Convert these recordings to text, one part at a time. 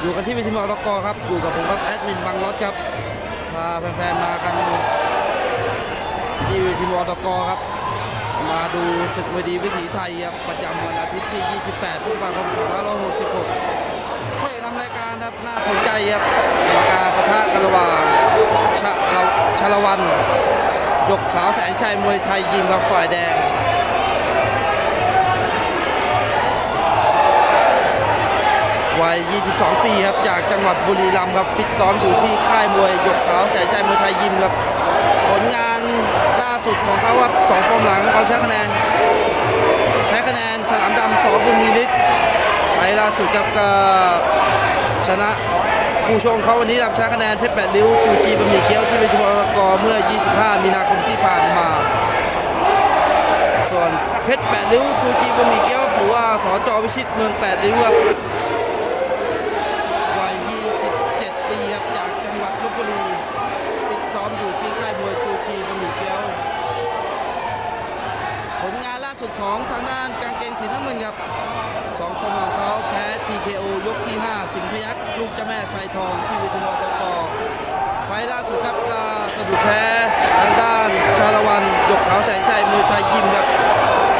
อยู่กันที่เวทีมอตกครับ อยู่กับผมครับแอดมินบางรถครับ พาแฟนๆมากันที่เวทีมอตกครับ มาดูศึกมวยดีวิถีไทยครับประจำวันอาทิตย์ที่ 28 พฤษภาคม 2566คู่อนำรายการครับน่าสนใจครับ เป็นการประทะกันระหว่างชะเราชาละวันยกขาวแสนชัยมวยไทยยิมกับฝ่ายแดง วัย 22 ปีครับ จากจังหวัดบุรีรัมย์ครับฟิตซ้อมอยู่ที่ค่ายมวยยกขาวแสนชัยมวยไทยยิมครับ ผลงานล่าสุดของเขาครับสองฟอร์มหลังเขาชนะคะแนนแพ้คะแนนฉลามดำสอบุญมีฤทธิ์ไปล่าสุดครับก็ชนะผู้ชมเขาวันนี้รับชนะคะแนนเพชรแปดริ้วฟูจีบะหมี่เกี๊ยวที่เป็นชุมพรกเมื่อ 25 มีนาคมที่ผ่านมา ส่วนเพชรแปดริ้วฟูจีบะหมี่เกี๊ยวหรือว่าสจวิชิตเมืองแปดริ้วครับ เกงสีน้ำเงินครับสองฟอร์มของเขาแพ้ TKO ยกที่ 5 สิงห์พยักษ์ลูกเจ้าแม่ไซทองที่วิทยมอตกไฟล่าสุดครับก็สะดุดแพ้ทางด้านชาละวันยกขาวแสนชัยมวยไทยยิมครับ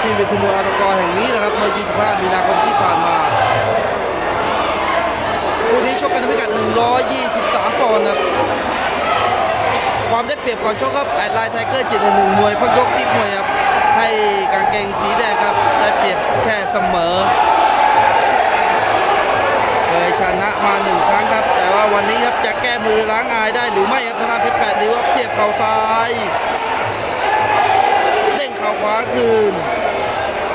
ที่วิทยมอตกแห่งนี้นะครับเมื่อ 25 มีนาคมที่ผ่านมาคู่นี้ชกกันในพิกัด 123 ปอนด์ครับความได้เปรียบก่อนชกครับแอดไลน์ไทเกอร์จิตหนึ่งมวยพักยกติดมวยครับ ให้กางเกงสีแดงครับได้เปรียบแค่เสมอ เคยชนะมาหนึ่งครั้งครับ แต่ว่าวันนี้ครับจะแก้มือล้างอายได้หรือไม่ครับธนาเพชรแปดริ้วครับเทียบเข่าซ้ายเด้งเข่าขวาคืน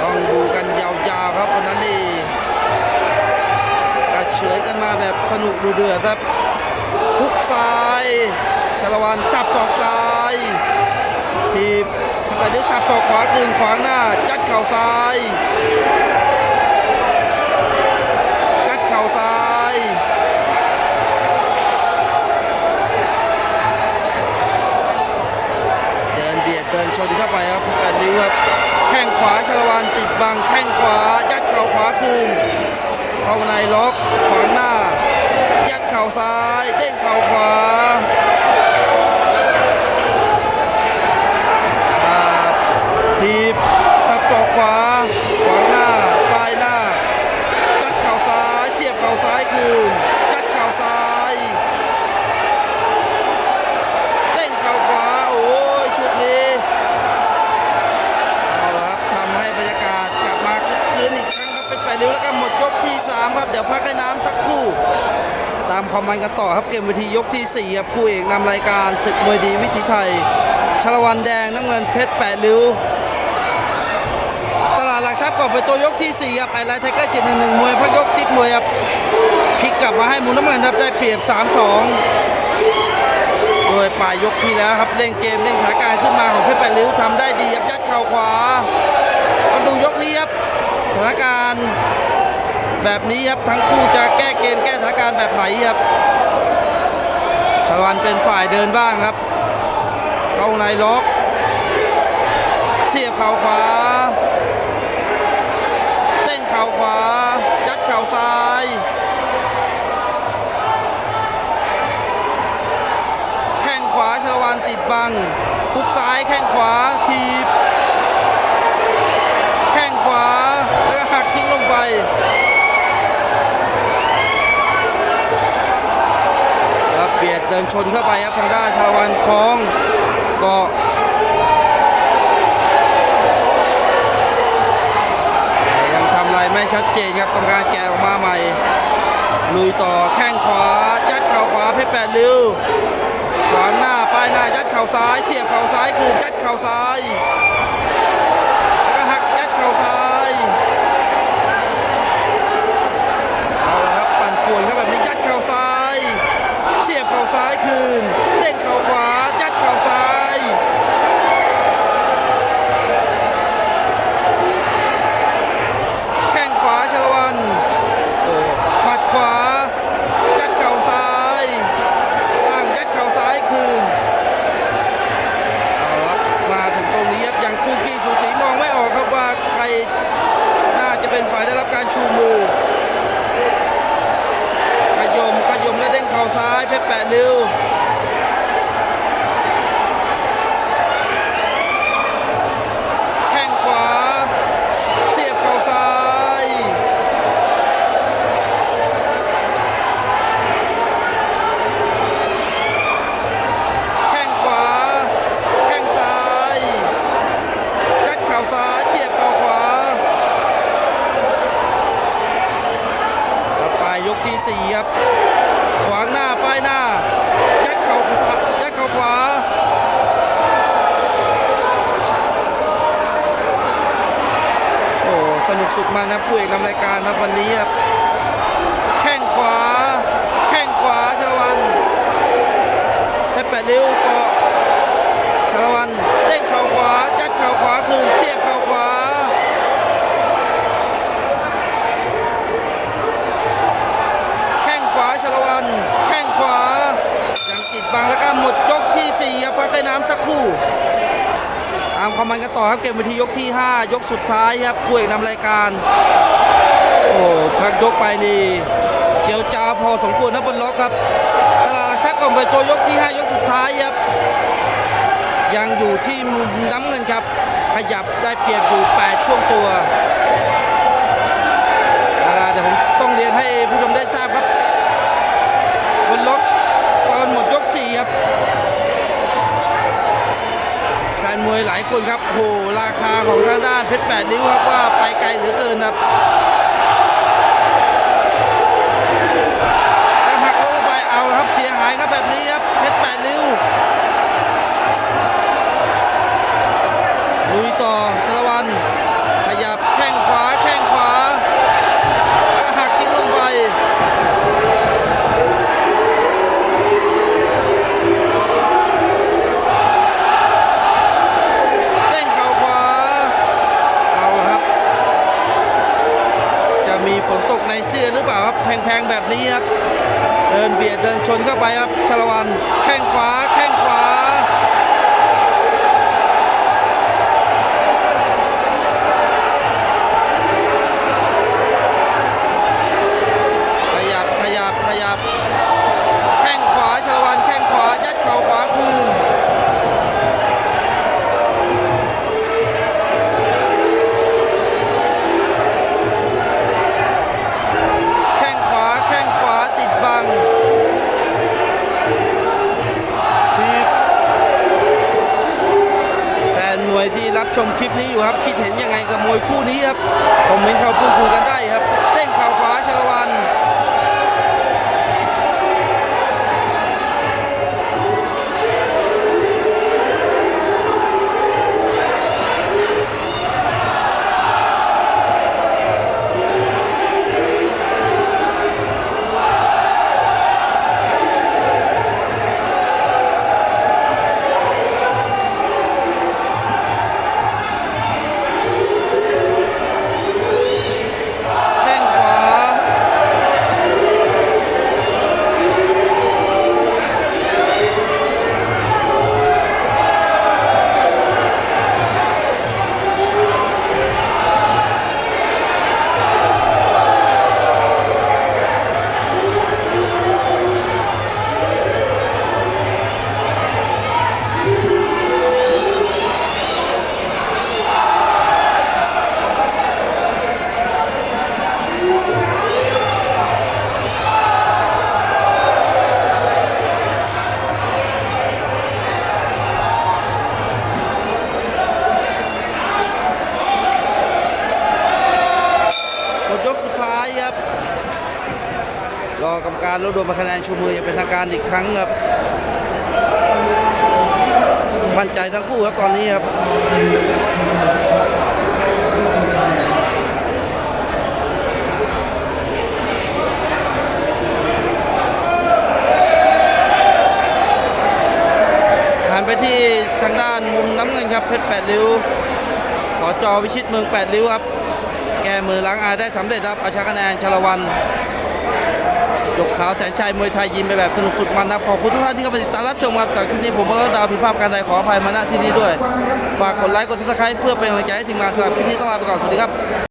ต้องดูกันยาวๆครับวันนั้นนี่กระเฉยกันมาแบบสนุกดูเดือดครับพุกซ้ายชลวันจับตอกซ้ายทีบ ไปเลี้ยวจับตอขวาคืนขวางหน้ายัดเข่าซ้ายยัดเข่าซ้ายเดินเบียดเดินชนเข้าไปครับแปดนิ้วครับแข้งขวาชลวันติดบังแข้งขวายัดเข่าขวาคืนเข้าในล็อกขวางหน้ายัดเข่าซ้ายเด้งเข่าขวา ความมันกันต่อครับเกมวิธียกที่ 4 ครับคู่เอกนำรายการศึกมวยดีวิถีไทยชลวันแดงน้ำเงินเพชรแปดริ้วตลาดหลักทรัพย์ก่อนไปตัวยกที่4ครับไอไลท์ไทเกอร์เจ็ดหนึ่งหนึ่งมวยพักยกติดมวยครับพลิกกลับมาให้หมุนน้ำเงินครับได้เปรียบ 3-2 โดยปลายยกที่แล้วครับเร่งเกมเร่งสถานการณ์ขึ้นมาของเพชรแปดริ้วทำได้ดีครับยัดเข่าขวามาดูยกนี้ครับสถานการณ์ แบบนี้ครับทั้งคู่จะแก้เกมแก้สถานการณ์แบบไหนครับชาละวันเป็นฝ่ายเดินบ้างครับ เข้าในล็อกเสียบเข่าขวาเต้งเข่าขวายัดเข่าซ้ายแข้งขวาชาละวันติดบังพุกซ้ายแข้งขวาทีบ แข้งขวา แล้วก็หักทิ้งลงไป ครับเบีย ดเดินชนเข้าไปครับทางด้านชาวันคล้องกาะแต่ยังทำอะไรไม่ชัดเจนครับกรรมการแกะออกมาใหม่ ลุยต่อแข้งขวายัดเข่าขวาเพชรแปดริ้วขวางหน้าป้ายหน้ายัดเข่าซ้าย เสียบเข่าซ้ายคืนยัดเข่าซ้าย นเด้ มากนะผู้เอกนำรายการครับวันนี้ครับแข้งขวา แข้งขวาชลวันเพชรแปดริ้วเกาะชลวันเด้งเข่าขวาจัดเข่าขวาคืน มันกันต่อครับเกมวิธียกที่ 5 ยกสุดท้ายครับคู่เอกนำรายการ โอ้พักยกไปนี่เกี่ยวจ้าพอสมควรนะบนล็อกครับตลาดหลักทรัพย์ก่อนไปตัวยกที่ 5 ยกสุดท้ายครับยังอยู่ที่มุมน้ำเงินครับ ขยับได้เปรียบอยู่ 8 ช่วงตัวอ่าเดี๋ยวผมต้องเรียนให้ผู้ชมได้ทราบครับบนล็อกตอนหมดยก 4 ครับ แฟนม วยหลายคนครับโหราคาของทางด้านเพชรแปดริ้วครับว่าไปไกลเหลือเกินครับแล้วหักลงไปเอาครับเสียหายครับแบบนี้ครับเพชรแปดริ้ว พงๆแบบนี้ครับ เดินเบียดเดินชนเข้าไปครับชลวันแข้งขวาแข้งขวา ชมคลิปนี้อยู่ครับ คิดเห็นยังไงกับมวยคู่นี้ครับ คอมเมนต์เข้าพูดคุยกันได้ครับ เต้งเข่า การรวบรวมคะแนนชูมืออย่างเป็นทางการอีกครั้งครับมั่นใจทั้งคู่ครับตอนนี้ครับหันไปที่ทางด้านมุมน้ำเงินครับเพชรแปดริ้วสจอวิชิตเมืองแปดริ้วครับ แก้มือล้างอาได้สำเร็จครับเอาชนะคะแนนชลวัน ยกขาวแสนชัยมวยไทยยิมไปแบบสนุกสุดมันนะขอบคุณทุกท่านที่เข้ามาติดตามรับชมครับจากคลิปนี้ผมก็ดาวผิดภาพการใดขออภัยมาณที่นี้ด้วย ฝากกดไลค์กดซับสไครต์เพื่อเป็นกำลังใจให้ทีมงานสำหรับคลิปนี้ต้องลาไปก่อนสวัสดีครับ